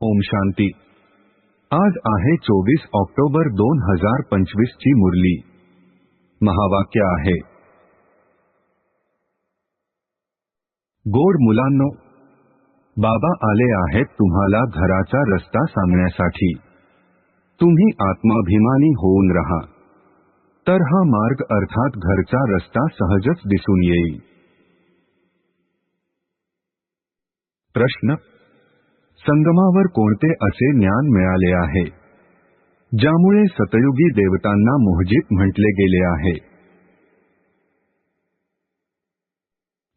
ओम शांति। आज आहे चोवीस ऑक्टोबर दोन हज़ार पंचवीस ची मुरली। महावाक्य आहे। गोड मुलांनो, बाबा आले आहेत तुम्हाला घराचा रस्ता सांगण्यासाठी। तुम्ही आत्माभिमानी होऊन रहा। तर हा मार्ग अर्थात घरचा रस्ता सहजच दिसून येईल। प्रश्न संगमावर कोणते असे ज्ञान मिळाले आहे? ज्यामुळे सतयुगी देवतांना मोहजित म्हटले गेले आहे.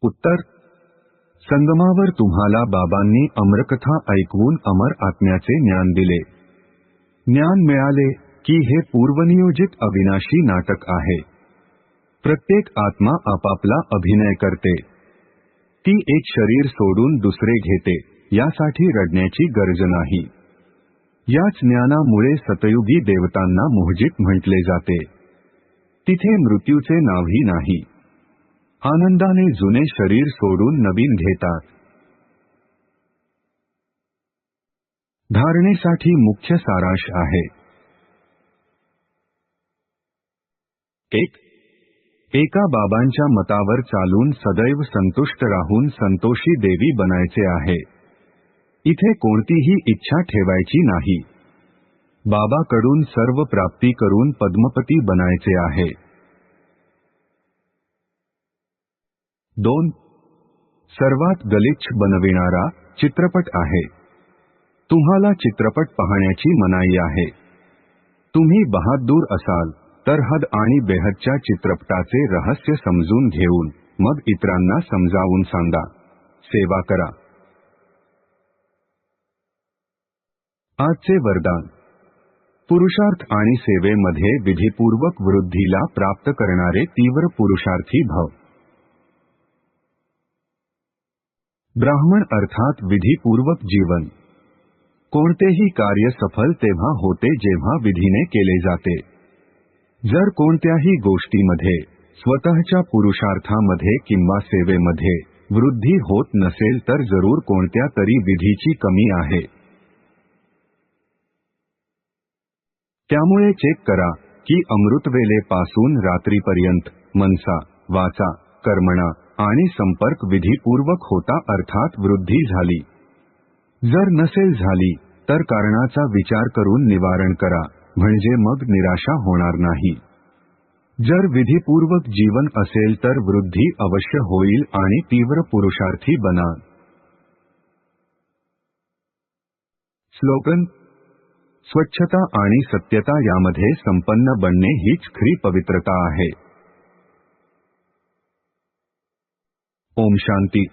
उत्तर, संगमावर तुम्हाला बाबांनी अमरकथा ऐकवून अमर आत्म्याचे ज्ञान दिले. ज्ञान मिळाले की हे पूर्वनियोजित अविनाशी नाटक आहे. प्रत्येक आत्मा आपापला अभिनय करते. ती एक शरीर सोडून दुसरे घेते. यासाठी रडण्याची गरज नाही. याच ज्ञानामुळे सतयुगी देवतांना मोहजित म्हटले जाते. तिथे मृत्यूचे नावही नाही. आनंदाने जुने शरीर सोडून नवीन घेतात. धारणेसाठी मुख्य सारांश आहे. एक. एका बाबांच्या मतावर चालून सदैव संतुष्ट राहून संतोषी देवी बनायचे आहे. इथे कोणतीही इच्छा ठेवायची नाही. बाबाकडून सर्व प्राप्ती करून पद्मपती बनायचे आहे. दोन. सर्वात गलिच्छ बनविणारा चित्रपट आहे. तुम्हाला चित्रपट पाहण्याची मनाई आहे. तुम्ही बहादूर असाल तर हद आणि बेहदच्या चित्रपटाचे रहस्य समजून घेऊन मग इतरांना समजावून सांगा. सेवा करा. आजचे वरदान. पुरुषार्थ आणि सेवेमध्ये विधीपूर्वक वृद्धीला प्राप्त करणारे तीव्र पुरुषार्थी भव. ब्राह्मण अर्थात विधीपूर्वक जीवन. कोणतेही कार्य सफल तेव्हा होते जेव्हा विधीने केले जाते. जर कोणत्याही गोष्टीमध्ये स्वतःच्या पुरुषार्थामध्ये किंवा सेवेमध्ये वृद्धी होत नसेल तर जरूर कोणत्या तरी विधीची कमी आहे. त्यामुळे चेक करा की अमृतवेलेपासून रात्रीपर्यंत मनसा वाचा कर्मणा आणि संपर्क विधीपूर्वक होता अर्थात वृद्धी झाली. जर नसेल झाली तर कारणाचा विचार करून निवारण करा म्हणजे मग निराशा होणार नाही. जर विधीपूर्वक जीवन असेल तर वृद्धी अवश्य होईल आणि तीव्र पुरुषार्थी बना. स्लोगन स्वच्छता आणि सत्यता यामध्ये संपन्न बनणे हीच खरी पवित्रता आहे. ओम शांती.